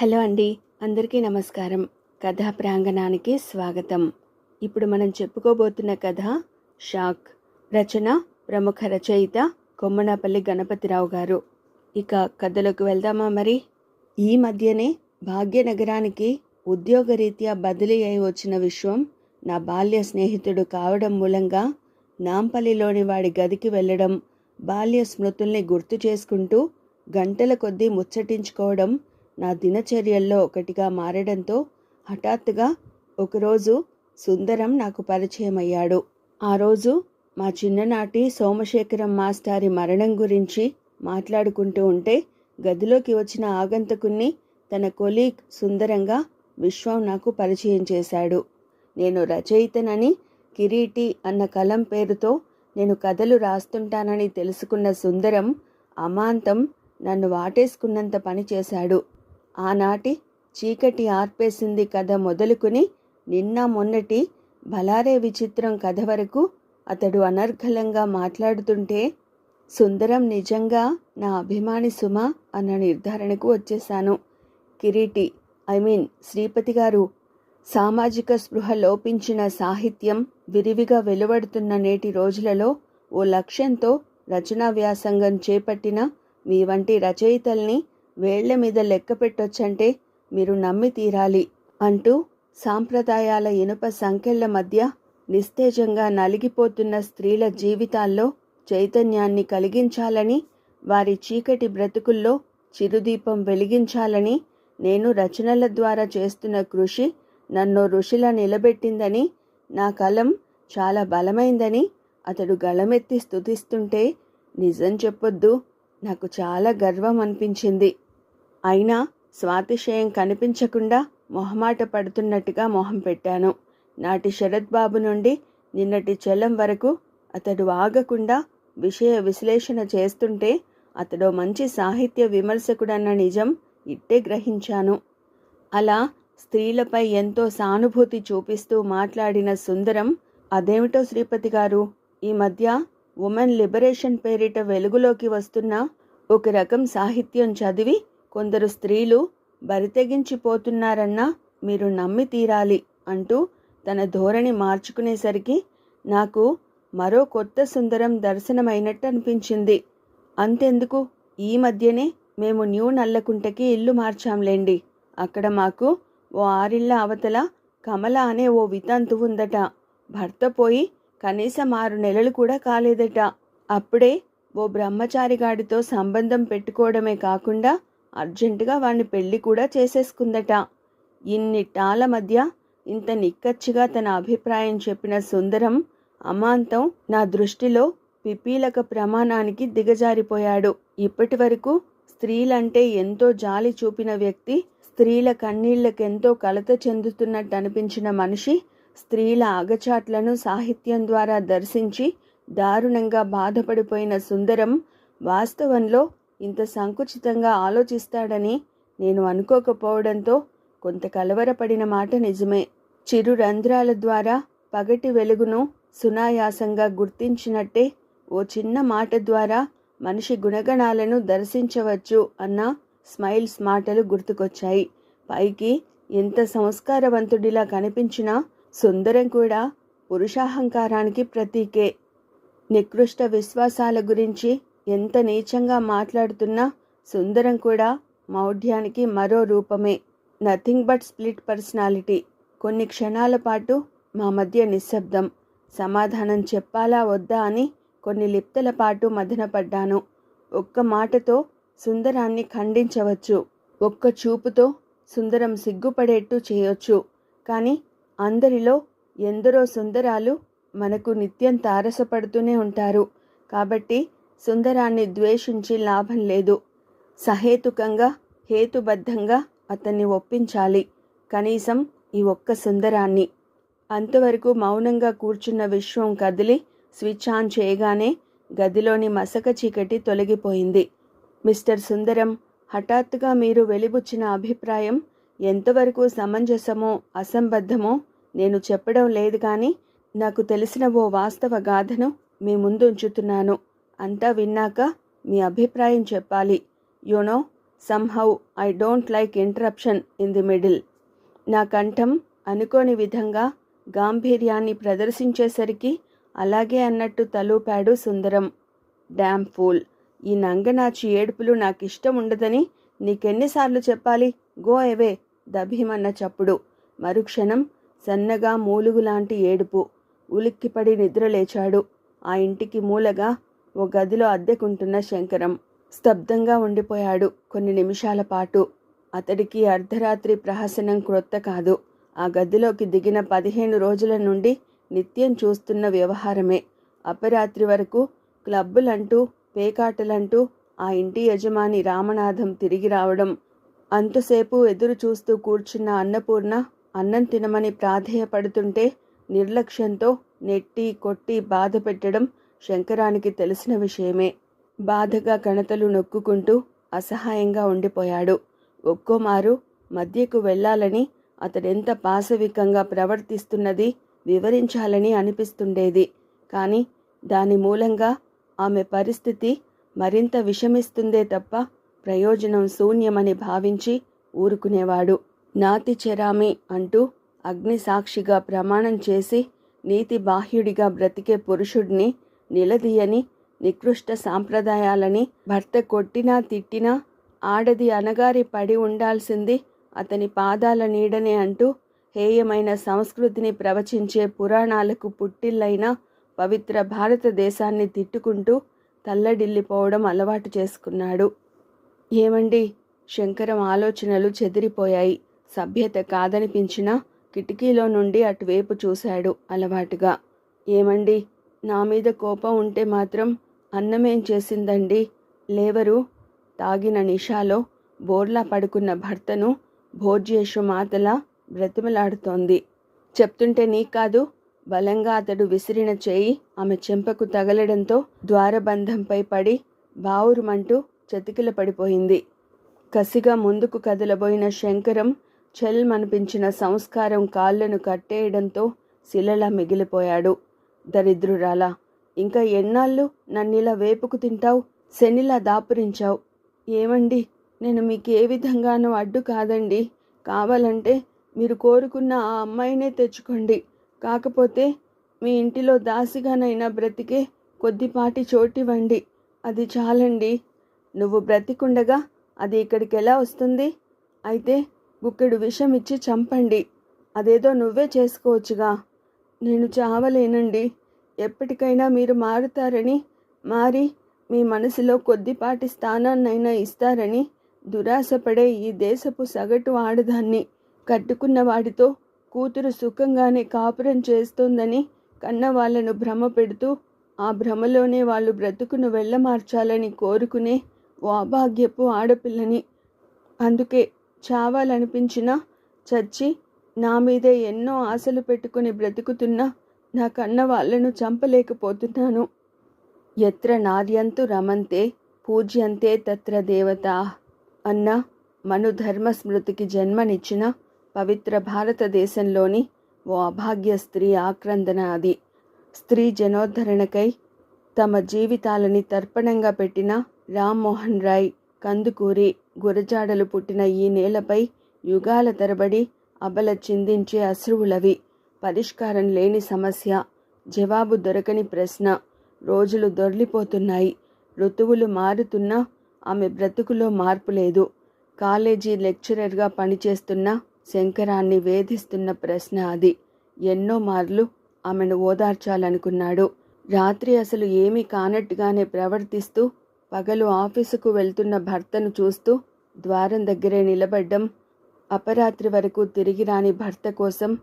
Hello అండి. అందరికీ నమస్కారం. కథా ప్రాంగణానికి స్వాగతం. ఇప్పుడు మనం చెప్పుకోబోతున్న కథ షాక్. రచన ప్రముఖ రచయిత కొమ్మనాపల్లి గణపతిరావు గారు. ఇక కథలోకి వెళ్దామా మరి? ఈ మధ్యనే భాగ్యనగరానికి ఉద్యోగరీత్యా బదిలీ అయి వచ్చిన విశ్వం నా బాల్య స్నేహితుడు కావడం మూలంగా నాంపల్లిలోని వాడి గదికి వెళ్ళడం బాల్య స్మృతుల్ని గుర్తు చేసుకుంటూ గంటల కొద్దీ ముచ్చటించుకోవడం నా దినచర్యల్లో ఒకటిగా మారడంతో హఠాత్తుగా ఒకరోజు సుందరం నాకు పరిచయం అయ్యాడు ఆ రోజు మా చిన్ననాటి సోమశేఖరం మాస్టారి మరణం గురించి మాట్లాడుకుంటూ ఉంటే గదిలోకి వచ్చిన ఆగంతకుణ్ణి తన కొలీగ్ సుందరంగా విశ్వం నాకు పరిచయం చేశాడు. నేను రచయితనని కిరీటి అన్న కలం పేరుతో నేను కథలు రాస్తుంటానని తెలుసుకున్న సుందరం అమాంతం నన్ను వాటేసుకున్నంత పని చేశాడు. ఆనాటి చీకటి ఆర్పేసింది కథ మొదలుకుని నిన్న మొన్నటి బలారే విచిత్రం కథ వరకు అతడు అనర్ఘలంగా మాట్లాడుతుంటే సుందరం నిజంగా నా అభిమాని సుమ అన్న నిర్ధారణకు వచ్చేశాను. కిరీటి ఐ మీన్ శ్రీపతి గారు సామాజిక స్పృహ లోపించిన సాహిత్యం విరివిగా వెలువడుతున్న నేటి రోజులలో ఓ లక్ష్యంతో రచనా వ్యాసంగం చేపట్టిన మీ వంటి రచయితల్ని వేళ్ళ మీద లెక్క పెట్టొచ్చంటే మీరు నమ్మి తీరాలి అంటూ సాంప్రదాయాల ఇనుప సంఖ్యల మధ్య నిస్తేజంగా నలిగిపోతున్న స్త్రీల జీవితాల్లో చైతన్యాన్ని కలిగించాలని వారి చీకటి బ్రతుకుల్లో చిరుదీపం వెలిగించాలని నేను రచనల ద్వారా చేస్తున్న కృషి నన్ను ఋషిలా నిలబెట్టిందని నా కలం చాలా బలమైందని అతడు గళమెత్తి స్థుతిస్తుంటే నిజం చెప్పొద్దు. నాకు చాలా గర్వం అనిపించింది అయినా స్వాతిశయం కనిపించకుండా మొహమాట పడుతున్నట్టుగా మొహం పెట్టాను. నాటి శరత్ బాబు నుండి నిన్నటి చెల్లం వరకు అతడు ఆగకుండా విషయ విశ్లేషణ చేస్తుంటే అతడు మంచి సాహిత్య విమర్శకుడన్న నిజం ఇట్టే గ్రహించాను. అలా స్త్రీలపై ఎంతో సానుభూతి చూపిస్తూ మాట్లాడిన సుందరం అదేమిటో శ్రీపతి గారు? ఈ మధ్య ఉమెన్ లిబరేషన్ పేరిట వెలుగులోకి వస్తున్న ఒక రకం సాహిత్యం చదివి కొందరు స్త్రీలు బరితెగించిపోతున్నారన్నా మీరు నమ్మి తీరాలి అంటూ తన ధోరణి మార్చుకునేసరికి నాకు మరో కొత్త సుందరం దర్శనమైనట్టు అనిపించింది అంతెందుకు? ఈ మధ్యనే మేము న్యూ నల్లకుంటకి ఇల్లు మార్చాంలేండి. అక్కడ మాకు ఓ ఆరిళ్ళ అవతల కమల అనే ఓ వితంతు ఉందట భర్త పోయి కనీసం ఆరు నెలలు కూడా కాలేదట. అప్పుడే ఓ బ్రహ్మచారిగాడితో సంబంధం పెట్టుకోవడమే కాకుండా అర్జెంటుగా వాణ్ణి పెళ్ళి కూడా చేసేసుకుందట. ఇన్నిటాల మధ్య ఇంత నిక్కచ్చిగా తన అభిప్రాయం చెప్పిన సుందరం అమాంతం నా దృష్టిలో పిపీలక ప్రమాణానికి దిగజారిపోయాడు. ఇప్పటి వరకు స్త్రీలంటే ఎంతో జాలి చూపిన వ్యక్తి స్త్రీల కన్నీళ్ళకెంతో కలత చెందుతున్నట్టు అనిపించిన మనిషి స్త్రీల అగచాట్లను సాహిత్యం ద్వారా దర్శించి దారుణంగా బాధపడిపోయిన సుందరం వాస్తవంలో ఇంత సంకుచితంగా ఆలోచిస్తాడని నేను అనుకోకపోవడంతో కొంత కలవరపడిన మాట నిజమే. చిరు రంధ్రాల ద్వారా పగటి వెలుగును సునాయాసంగా గుర్తించినట్టే ఓ చిన్న మాట ద్వారా మనిషి గుణగణాలను దర్శించవచ్చు అన్న స్మైల్స్ మాటలు గుర్తుకొచ్చాయి. పైకి ఎంత సంస్కారవంతుడిలా కనిపించినా సుందరం కూడా పురుషాహంకారానికి ప్రతీకే. నికృష్ట విశ్వాసాల గురించి ఎంత నీచంగా మాట్లాడుతున్నా సుందరం కూడా మౌఢ్యానికి మరో రూపమే. Nothing but split personality. కొన్ని క్షణాల పాటు మా మధ్య నిశ్శబ్దం. సమాధానం చెప్పాలా వద్దా అని కొన్ని లిప్తల పాటు మదనపడ్డాను ఒక్క మాటతో సుందరాన్ని ఖండించవచ్చు. ఒక్క చూపుతో సుందరం సిగ్గుపడేట్టు చేయొచ్చు. కానీ అందరిలో ఎందరో సుందరాలు మనకు నిత్యం తారసపడుతూనే ఉంటారు. కాబట్టి సుందరాన్ని ద్వేషించి లాభం లేదు. సహేతుకంగా హేతుబద్ధంగా అతన్ని ఒప్పించాలి. కనీసం ఈ ఒక్క సుందరాన్ని. అంతవరకు మౌనంగా కూర్చున్న విశ్వం కదిలి స్విచ్ ఆన్ చేయగానే గదిలోని మసక చీకటి తొలగిపోయింది. మిస్టర్ సుందరం హఠాత్తుగా మీరు వెలిబుచ్చిన అభిప్రాయం ఎంతవరకు సమంజసమో అసంబద్ధమో నేను చెప్పడం లేదు కానీ నాకు తెలిసిన ఓ వాస్తవ గాథను మీ ముందు ఉంచుతున్నాను అంతా విన్నాక మీ అభిప్రాయం చెప్పాలి. You know somehow I don't like interruption in the middle నా కంఠం అనుకోని విధంగా గాంభీర్యాన్ని ప్రదర్శించేసరికి అలాగే అన్నట్టు తలూపాడు సుందరం. Dam pool! ఈ నంగనాచి ఏడుపులు నాకు ఇష్టం ఉండదని నీకెన్నిసార్లు చెప్పాలి? గో ఎవే దభీమన్న చప్పుడు. మరుక్షణం సన్నగా మూలుగులాంటి ఏడుపు. ఉలిక్కిపడి నిద్రలేచాడు ఆ ఇంటికి మూలగా ఓ గదిలో అద్దెకుంటున్న శంకరం స్తబ్దంగా ఉండిపోయాడు కొన్ని నిమిషాల పాటు. అతడికి అర్ధరాత్రి ప్రహసనం క్రొత్త కాదు. ఆ గదిలోకి దిగిన పదిహేను రోజుల నుండి నిత్యం చూస్తున్న వ్యవహారమే. అపరాత్రి వరకు క్లబ్బులంటూ పేకాటలంటూ ఆ ఇంటి యజమాని రామనాథం తిరిగి రావడం అంతసేపు ఎదురు చూస్తూ కూర్చున్న అన్నపూర్ణ అన్నం తినమని ప్రాధేయపడుతుంటే నిర్లక్ష్యంతో నెట్టి కొట్టి బాధ పెట్టడం శంకరానికి తెలిసిన విషయమే. బాధగా కణతలు నొక్కుకుంటూ అసహాయంగా ఉండిపోయాడు. ఒక్కోమారు మధ్యకు వెళ్ళాలని అతడెంత పాశవికంగా ప్రవర్తిస్తున్నది వివరించాలని అనిపిస్తుండేది. కానీ దాని మూలంగా ఆమె పరిస్థితి మరింత విషమిస్తుందే తప్ప ప్రయోజనం శూన్యమని భావించి ఊరుకునేవాడు. నాతి చెరామి అంటూ అగ్నిసాక్షిగా ప్రమాణం చేసి నీతి బాహ్యుడిగా బ్రతికే పురుషుడిని నిలదీయని నికృష్ట సాంప్రదాయాలని భర్త కొట్టినా తిట్టినా ఆడది అనగారి పడి ఉండాల్సింది అతని పాదాల నీడనే అంటూ హేయమైన సంస్కృతిని ప్రవచించే పురాణాలకు పుట్టిల్లైన పవిత్ర భారతదేశాన్ని తిట్టుకుంటూ తల్లడిల్లిపోవడం అలవాటు చేసుకున్నాడు. ఏమండి? శంకరం ఆలోచనలు చెదిరిపోయాయి. సభ్యత కాదనిపించినా కిటికీలో నుండి అటువైపు చూశాడు అలవాటుగా. ఏమండి? నా మీద కోపం ఉంటే మాత్రం అన్నమేం చేసిందండి? లేవరు. తాగిన నిషాలో బోర్లా పడుకున్న భర్తను భోజ్యేషు మాతలా బ్రతిమలాడుతోంది. చెప్తుంటే నీ కాదు బలంగా అతడు విసిరిన చేయి ఆమె చెంపకు తగలడంతో ద్వారబంధంపై పడి బావురుమంటూ చతికిల పడిపోయింది కసిగా ముందుకు కదలబోయిన శంకరం చెల్మనిపించిన సంస్కారం కాళ్ళను కట్టేయడంతో శిలలా మిగిలిపోయాడు. దరిద్రురాలా ఇంకా ఎన్నాళ్ళు నన్నిలా వేపుకు తింటావు? శనిలా దాపురించావు. ఏమండి నేను మీకు ఏ విధంగానూ అడ్డు కాదండి. కావాలంటే మీరు కోరుకున్న ఆ అమ్మాయినే తెచ్చుకోండి. కాకపోతే మీ ఇంటిలో దాసిగానైనా బ్రతికే కొద్దిపాటి చోటివ్వండి. అది చాలండి. నువ్వు బ్రతికుండగా అది ఇక్కడికి ఎలా వస్తుంది? అయితే గుక్కెడు విషం ఇచ్చి చంపండి. అదేదో నువ్వే చేసుకోవచ్చుగా. నేను చావలేనండి. ఎప్పటికైనా మీరు మారుతారని మారి మీ మనసులో కొద్దిపాటి స్థానాన్నైనా ఇస్తారని దురాశపడే ఈ దేశపు సగటు ఆడదాన్ని కట్టుకున్న వాడితో కూతురు సుఖంగానే కాపురం చేస్తోందని కన్న వాళ్ళను భ్రమ పెడుతూ ఆ భ్రమలోనే వాళ్ళు బ్రతుకును వెళ్ళమార్చాలని కోరుకునే ఓ అభాగ్యపు ఆడపిల్లని. అందుకే చావాలనిపించినా చచ్చి నా మీదే ఎన్నో ఆశలు పెట్టుకుని బ్రతుకుతున్నా నా కన్న వాళ్ళను చంపలేకపోతున్నాను. ఎత్ర నార్యంతు రమంతే పూజ్యంతే తత్ర దేవత అన్న మను ధర్మస్మృతికి జన్మనిచ్చిన పవిత్ర భారతదేశంలోని ఓ అభాగ్య స్త్రీ ఆక్రందన అది. స్త్రీ జనోద్ధరణకై తమ జీవితాలని తర్పణంగా పెట్టిన రామ్మోహన్ రాయ్ కందుకూరి గురజాడలు పుట్టిన ఈ నేలపై యుగాల తరబడి అబల చిందించే అశ్రువులవి. పరిష్కారం లేని సమస్య జవాబు దొరకని ప్రశ్న. రోజులు దొర్లిపోతున్నాయి. ఋతువులు మారుతున్నా ఆమె బ్రతుకులో మార్పు లేదు. కాలేజీ లెక్చరర్గా పనిచేస్తున్న శంకరాన్ని వేధిస్తున్న ప్రశ్న అది. ఎన్నో మార్లు ఆమెను ఓదార్చాలనుకున్నాడు. రాత్రి అసలు ఏమీ కానట్టుగానే ప్రవర్తిస్తూ పగలు ఆఫీసుకు వెళ్తున్న భర్తను చూస్తూ ద్వారం దగ్గరే నిలబడ్డం అపరాత్రి వరకు తిరిగి రాని భర్త కోసం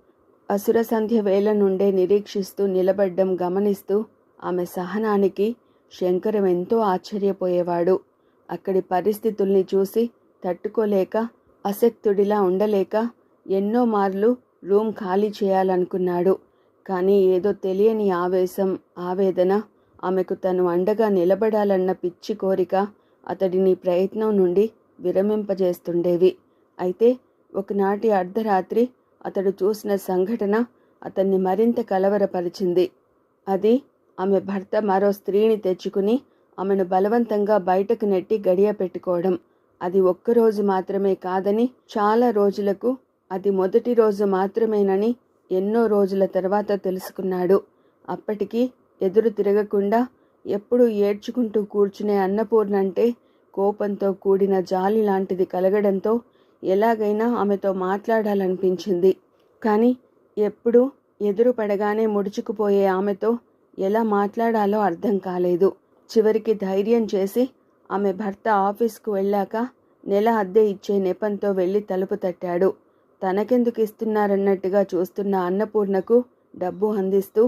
అసుర సంధ్య వేళ నుండే నిరీక్షిస్తూ నిలబడ్డం గమనిస్తూ ఆమె సహనానికి శంకరం ఎంతో ఆశ్చర్యపోయేవాడు. అక్కడి పరిస్థితుల్ని చూసి తట్టుకోలేక అసక్తుడిలా ఉండలేక ఎన్నో మార్లు రూమ్ ఖాళీ చేయాలనుకున్నాడు. కానీ ఏదో తెలియని ఆవేశం ఆవేదన ఆమెకు తను అండగా నిలబడాలన్న పిచ్చి కోరిక అతడిని ప్రయత్నం నుండి విరమింపజేస్తుండేవి. అయితే ఒకనాటి అర్ధరాత్రి అతడు చూసిన సంఘటన అతన్ని మరింత కలవరపరిచింది. అది ఆమె భర్త మరో స్త్రీని తెచ్చుకుని ఆమెను బలవంతంగా బయటకు నెట్టి గడియ పెట్టుకోవడం. అది ఒక్కరోజు మాత్రమే కాదని చాలా రోజులకు అది మొదటి రోజు మాత్రమేనని ఎన్నో రోజుల తర్వాత తెలుసుకున్నాడు. అప్పటికి ఎదురు తిరగకుండా ఎప్పుడూ ఏడ్చుకుంటూ కూర్చునే అన్నపూర్ణంటే కోపంతో కూడిన జాలి లాంటిది కలగడంతో ఎలాగైనా ఆమెతో మాట్లాడాలనిపించింది. కానీ ఎప్పుడు ఎదురు పడగానే ముడుచుకుపోయే ఆమెతో ఎలా మాట్లాడాలో అర్థం కాలేదు. చివరికి ధైర్యం చేసి ఆమె భర్త ఆఫీస్కు వెళ్ళాక నెల అద్దె ఇచ్చే నెపంతో వెళ్ళి తలుపు తట్టాడు. తనకెందుకు ఇస్తున్నారన్నట్టుగా చూస్తున్న అన్నపూర్ణకు డబ్బు అందిస్తూ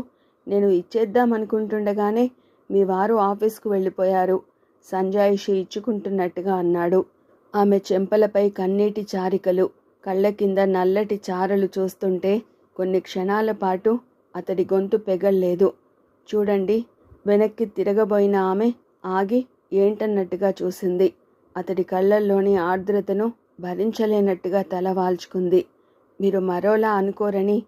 నేను ఇచ్చేద్దామనుకుంటుండగానే మీ వారు ఆఫీస్కు వెళ్ళిపోయారు. సంజాయిషి ఇచ్చుకుంటున్నట్టుగా అన్నాడు. ఆమె చెంపలపై కన్నీటి చారికలు కళ్ళ కింద నల్లటి చారలు చూస్తుంటే కొన్ని క్షణాల పాటు అతడి గొంతు పెగల్లేదు. చూడండి వెనక్కి తిరగబోయిన ఆమె ఆగి ఏంటన్నట్టుగా చూసింది. అతడి కళ్ళల్లోని ఆర్ద్రతను భరించలేనట్టుగా తల వాల్చుకుంది. మీరు మరోలా అనుకోరని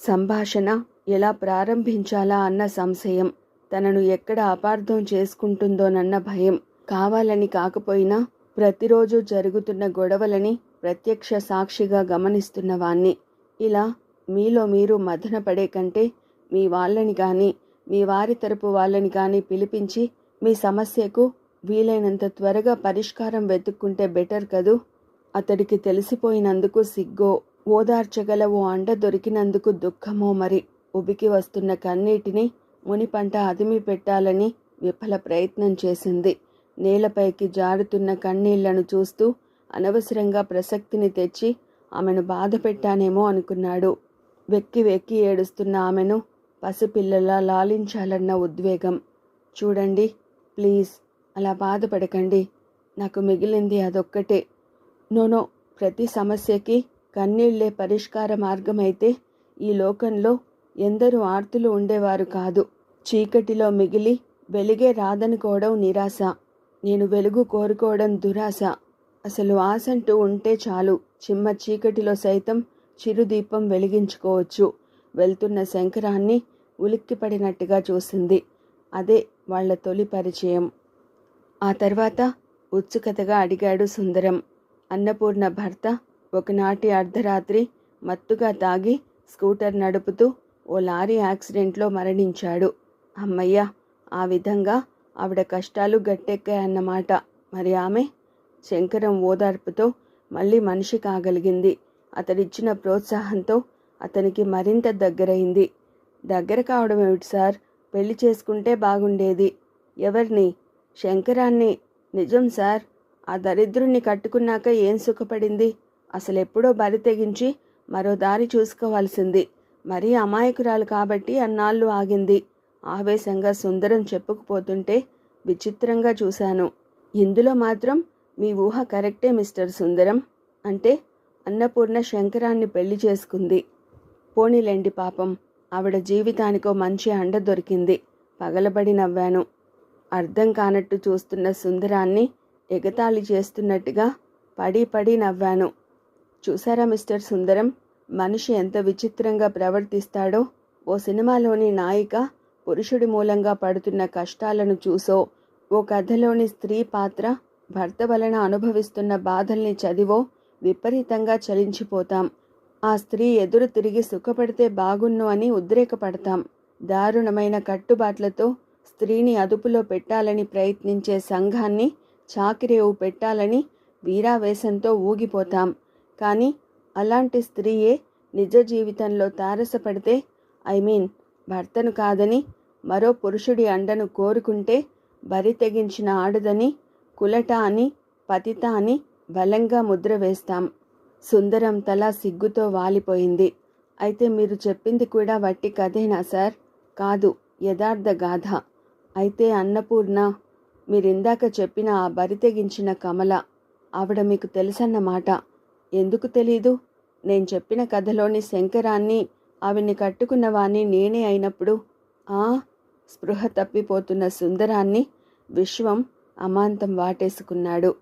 సంభాషణ ఎలా ప్రారంభించాలా అన్న సంశయం. తనను ఎక్కడ అపార్థం చేసుకుంటుందోనన్న భయం. కావాలని కాకపోయినా ప్రతిరోజు జరుగుతున్న గొడవలని ప్రత్యక్ష సాక్షిగా గమనిస్తున్న వాణ్ణి. ఇలా మీలో మీరు మదనపడే కంటే మీ వాళ్ళని కానీ మీ వారి తరపు వాళ్ళని కానీ పిలిపించి మీ సమస్యకు వీలైనంత త్వరగా పరిష్కారం వెతుక్కుంటే బెటర్ కదూ? అతడికి తెలిసిపోయినందుకు సిగ్గో ఓదార్చగల ఓ అండ దొరికినందుకు దుఃఖమో మరి. ఉబికి వస్తున్న కన్నీటిని ముని పంట అదిమి పెట్టాలని విఫల ప్రయత్నం చేసింది. నేలపైకి జారుతున్న కన్నీళ్ళను చూస్తూ అనవసరంగా ప్రసక్తిని తెచ్చి ఆమెను బాధ పెట్టానేమో అనుకున్నాడు. వెక్కి వెక్కి ఏడుస్తున్న ఆమెను పసిపిల్లలా లాలించాలన్న ఉద్వేగం. చూడండి ప్లీజ్ అలా బాధపడకండి నాకు మిగిలింది అదొక్కటే. నోనో ప్రతి సమస్యకి కన్నీళ్ళే పరిష్కార మార్గమైతే ఈ లోకంలో ఎందరూ ఆర్తులు ఉండేవారు కాదు. చీకటిలో మిగిలి వెలిగే రాదనుకోవడం నిరాశ. నేను వెలుగు కోరుకోవడం దురాశ. అసలు ఆశంటూ ఉంటే చాలు. చిమ్మ చీకటిలో సైతం చిరుదీపం వెలిగించుకోవచ్చు. వెళ్తున్న శంకరాన్ని ఉలిక్కిపడినట్టుగా చూసింది. అదే వాళ్ళ తొలి పరిచయం. ఆ తర్వాత ఉత్సుకతగా అడిగాడు సుందరం. అన్నపూర్ణ భర్త ఒకనాటి అర్ధరాత్రి మత్తుగా తాగి స్కూటర్ నడుపుతూ ఓ లారీ యాక్సిడెంట్లో మరణించాడు. అమ్మయ్య ఆ విధంగా ఆవిడ కష్టాలు గట్టెక్కాయన్నమాట. మరి ఆమె? శంకరం ఓదార్పుతో మళ్ళీ మనిషి కాగలిగింది. అతడిచ్చిన ప్రోత్సాహంతో అతనికి మరింత దగ్గరైంది. దగ్గర కావడం ఏమిటి సార్? పెళ్ళి చేసుకుంటే బాగుండేది. ఎవరిని? శంకరాన్ని? నిజం సార్ ఆ దరిద్రుణ్ణి కట్టుకున్నాక ఏం సుఖపడింది? అసలెప్పుడో బరి తెగించి మరో దారి చూసుకోవాల్సింది. మరీ అమాయకురాలు కాబట్టి అన్నాళ్ళు ఆగింది. ఆవేశంగా సుందరం చెప్పుకుపోతుంటే విచిత్రంగా చూశాను. ఇందులో మాత్రం మీ ఊహ కరెక్టే మిస్టర్ సుందరం అంటే అన్నపూర్ణ శంకరాన్ని పెళ్ళి చేసుకుంది. పోనీలేండి పాపం ఆవిడ జీవితానికో మంచి అండ దొరికింది. పగలబడి నవ్వాను. అర్థం కానట్టు చూస్తున్న సుందరాన్ని ఎగతాళి చేస్తున్నట్టుగా పడి పడి నవ్వాను. చూసారా మిస్టర్ సుందరం? మనిషి ఎంత విచిత్రంగా ప్రవర్తిస్తాడో ఓ సినిమాలోని నాయిక పురుషుడి మూలంగా పడుతున్న కష్టాలను చూసో ఓ కథలోని స్త్రీ పాత్ర భర్త వలన అనుభవిస్తున్న బాధల్ని చదివో విపరీతంగా చలించిపోతాం. ఆ స్త్రీ ఎదురు తిరిగి సుఖపడితే బాగున్ను అని ఉద్రేకపడతాం. దారుణమైన కట్టుబాట్లతో స్త్రీని అదుపులో పెట్టాలని ప్రయత్నించే సంఘాన్ని చాకిరేవు పెట్టాలని వీరావేశంతో ఊగిపోతాం. కానీ అలాంటి స్త్రీయే నిజ జీవితంలో తారసపడితే ఐ మీన్ భర్తను కాదని మరో పురుషుడి అండను కోరుకుంటే బరి తెగించిన ఆడదని కులట అని పతిత అని బలంగా ముద్ర వేస్తాం. సుందరం తల సిగ్గుతో వాలిపోయింది. అయితే మీరు చెప్పింది కూడా వట్టి కథేనా సార్? కాదు యథార్థ గాథ. అయితే అన్నపూర్ణ మీరిందాక చెప్పిన ఆ బరితెగించిన కమల ఆవిడ మీకు తెలుసన్నమాట. ఎందుకు తెలీదు? నేను చెప్పిన కథలోని శంకరాన్ని ఆవిని కట్టుకున్నవాణ్ణి నేనే అయినప్పుడు ఆ స్పృహ తప్పిపోతున్న సుందరాన్ని విశ్వం అమాంతం వాటేసుకున్నాడు.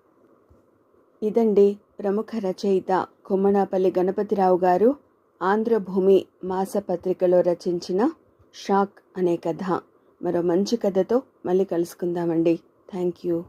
ఇదండి ప్రముఖ రచయిత కొమ్మనాపల్లి గణపతిరావు గారు ఆంధ్రభూమి మాసపత్రికలో రచించిన షాక్ అనే కథ. మరో మంచి కథతో మళ్ళీ కలుసుకుందామండి. Thank you.